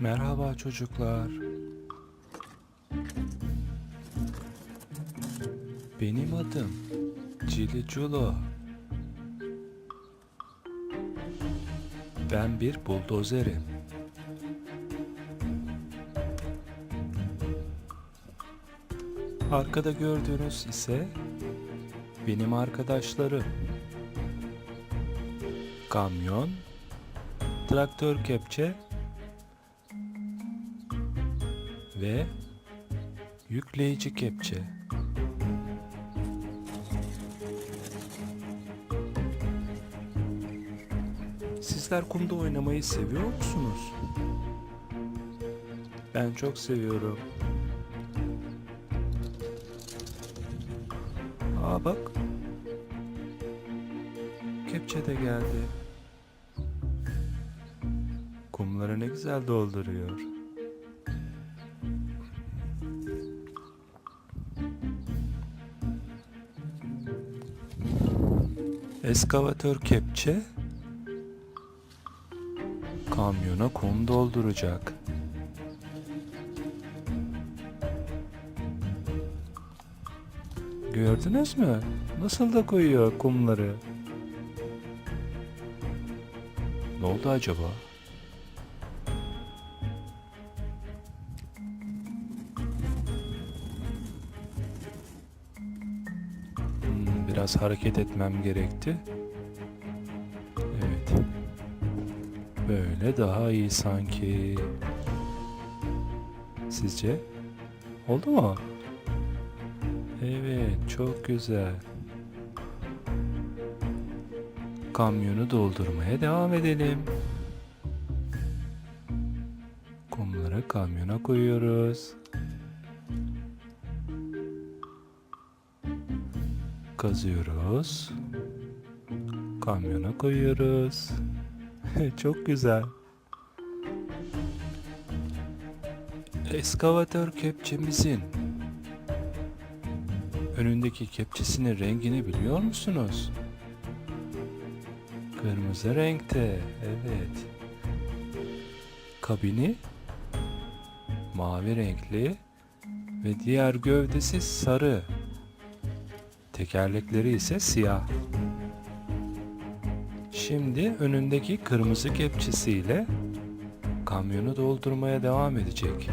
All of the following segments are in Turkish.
Merhaba çocuklar. Benim adım Cili Culo. Ben bir buldozerim. Arkada gördüğünüz ise benim arkadaşlarım. Kamyon, traktör kepçe ve yükleyici kepçe. Sizler kumda oynamayı seviyor musunuz? Ben çok seviyorum. Aa bak. Kepçe de geldi. Kumları ne güzel dolduruyor. Eskavatör kepçe kamyona kum dolduracak. Gördünüz mü? Nasıl da koyuyor kumları. Ne oldu acaba? Biraz hareket etmem gerekti. Evet. Böyle daha iyi sanki. Sizce? Oldu mu? Evet, çok güzel. Kamyonu doldurmaya devam edelim. Kumları kamyona koyuyoruz. Kazıyoruz. Kamyona koyuyoruz. Çok güzel. Eskavatör kepçemizin önündeki kepçesinin rengini biliyor musunuz? Kırmızı renkte. Evet. Kabini mavi renkli ve diğer gövdesi sarı. Tekerlekleri ise siyah. Şimdi önündeki kırmızı kepçesiyle kamyonu doldurmaya devam edecek.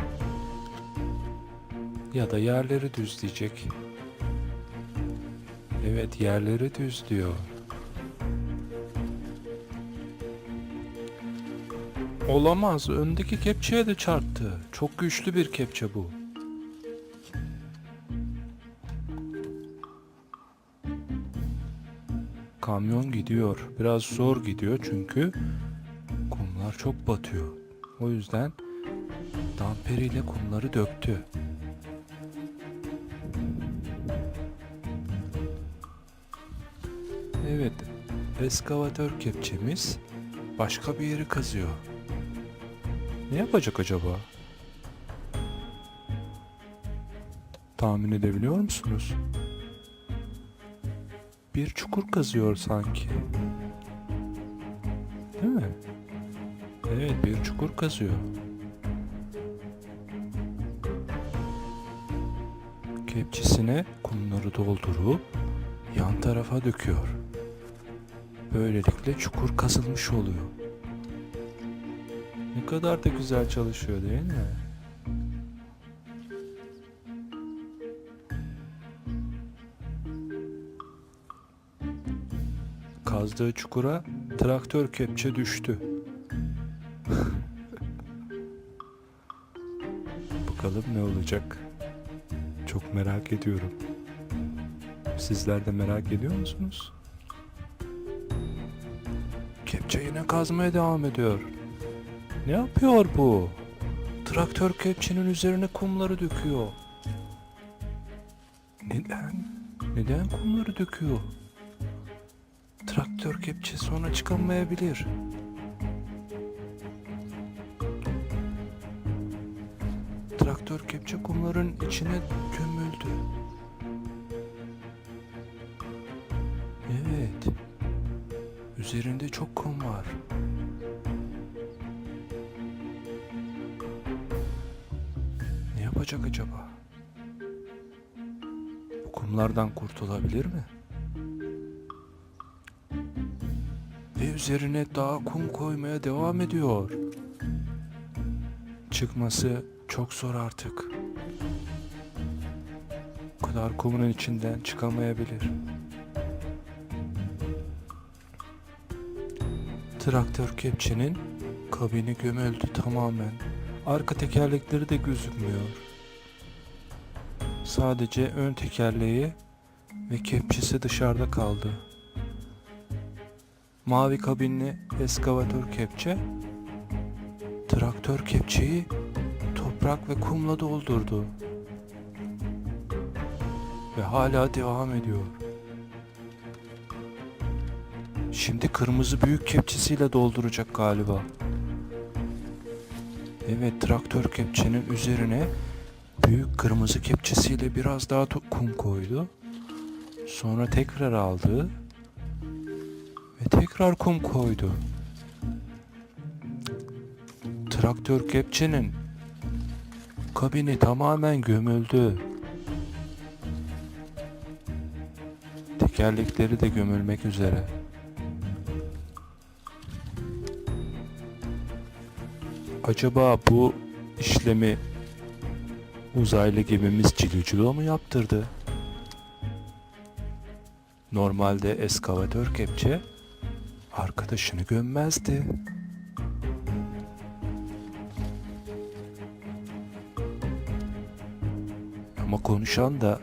Ya da yerleri düzleyecek. Evet yerleri düzlüyor. Olamaz. Öndeki kepçeye de çarptı. Çok güçlü bir kepçe bu. Kamyon gidiyor. Biraz zor gidiyor çünkü kumlar çok batıyor. O yüzden damperiyle kumları döktü. Evet, eskavatör kepçemiz başka bir yeri kazıyor. Ne yapacak acaba? Tahmin edebiliyor musunuz? Bir çukur kazıyor sanki. Değil mi? Evet, bir çukur kazıyor. Kepçesine kumları doldurup yan tarafa döküyor. Böylelikle çukur kazılmış oluyor. Ne kadar da güzel çalışıyor değil mi? Kazdığı çukura traktör kepçe düştü. Bakalım ne olacak? Çok merak ediyorum. Sizler de merak ediyor musunuz? Kepçe yine kazmaya devam ediyor. Ne yapıyor bu? Traktör kepçenin üzerine kumları döküyor. Neden? Neden kumları döküyor? Traktör kepçe sonra çıkamayabilir. Traktör kepçe kumların içine gömüldü. Evet. Üzerinde çok kum var. yapacak acaba? Bu kumlardan kurtulabilir mi? Üzerine daha kum koymaya devam ediyor. Çıkması çok zor artık. Bu kadar kumun içinden çıkamayabilir. Traktör kepçenin kabini gömüldü tamamen. Arka tekerlekleri de gözükmüyor. Sadece ön tekerleği ve kepçesi dışarıda kaldı. Mavi kabinli eskavatör kepçe traktör kepçeyi toprak ve kumla doldurdu. Ve hala devam ediyor. Şimdi kırmızı büyük kepçesiyle dolduracak galiba. Evet traktör kepçenin üzerine büyük kırmızı kepçesiyle biraz daha kum koydu. Sonra tekrar aldı tekrar kum koydu. Traktör kepçenin kabini tamamen gömüldü. Tekerlekleri de gömülmek üzere. Acaba bu işlemi uzaylı gemimiz Ciluculo mu yaptırdı? Normalde eskavatör kepçe arkadaşını gömmezdi. Ama konuşan da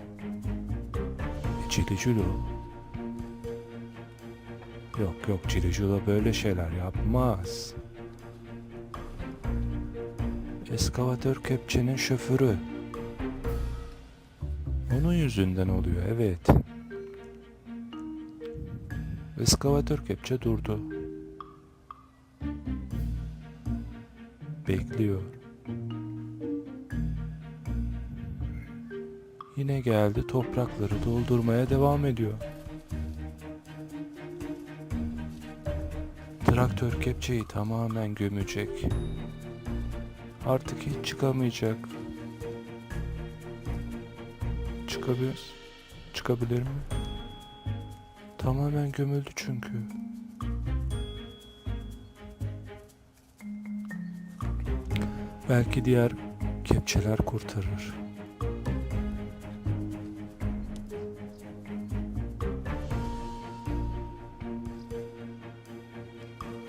Ciluculo. Yok yok Ciluculo böyle şeyler yapmaz. Eskavatör kepçenin şoförü. Onun yüzünden oluyor evet. Eskavatör kepçe durdu. Bekliyor. Yine geldi toprakları doldurmaya devam ediyor. Traktör kepçeyi tamamen gömecek. Artık hiç çıkamayacak. Çıkabilir. Çıkabilir mi? Tamamen gömüldü çünkü. Belki diğer kepçeler kurtarır.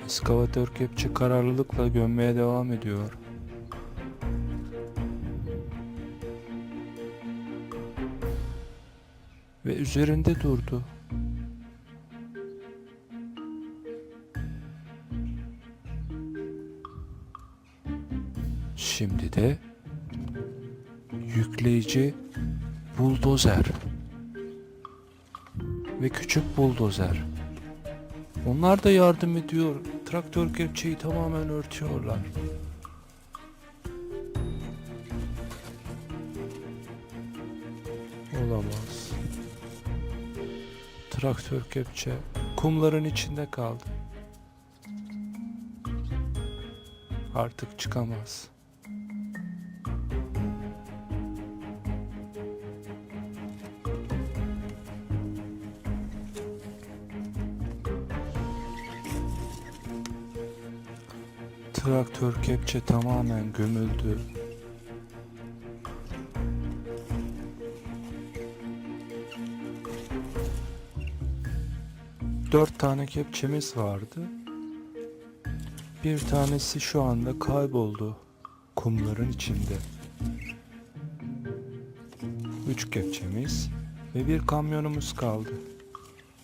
Eskavatör kepçe kararlılıkla gömmeye devam ediyor. Ve üzerinde durdu. Şimdi de yükleyici buldozer ve küçük buldozer. Onlar da yardım ediyor. Traktör kepçeyi tamamen örtüyorlar. Olamaz. Traktör kepçe kumların içinde kaldı. Artık çıkamaz. Traktör kepçe tamamen gömüldü. Dört tane kepçemiz vardı. Bir tanesi şu anda kayboldu kumların içinde. Üç kepçemiz ve bir kamyonumuz kaldı.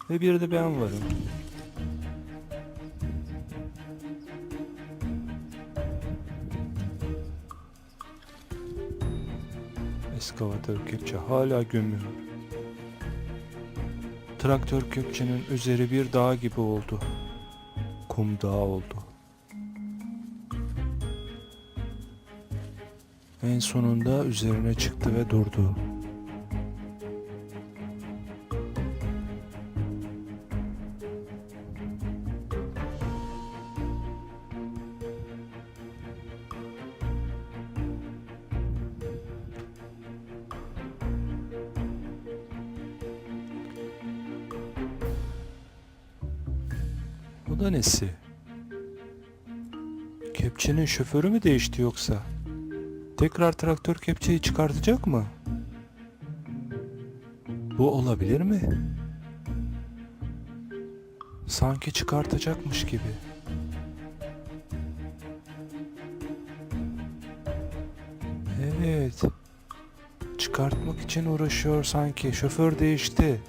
Ve bir de ben varım. Eskavatör kepçe hala gömüyor. Traktör kepçenin üzeri bir dağ gibi oldu. Kum dağı oldu. En sonunda üzerine çıktı ve durdu. Da nesi? Kepçenin şoförü mü değişti yoksa? Tekrar traktör kepçeyi çıkartacak mı? Bu olabilir mi? Sanki çıkartacakmış gibi. Evet. Çıkartmak için uğraşıyor sanki. Şoför değişti.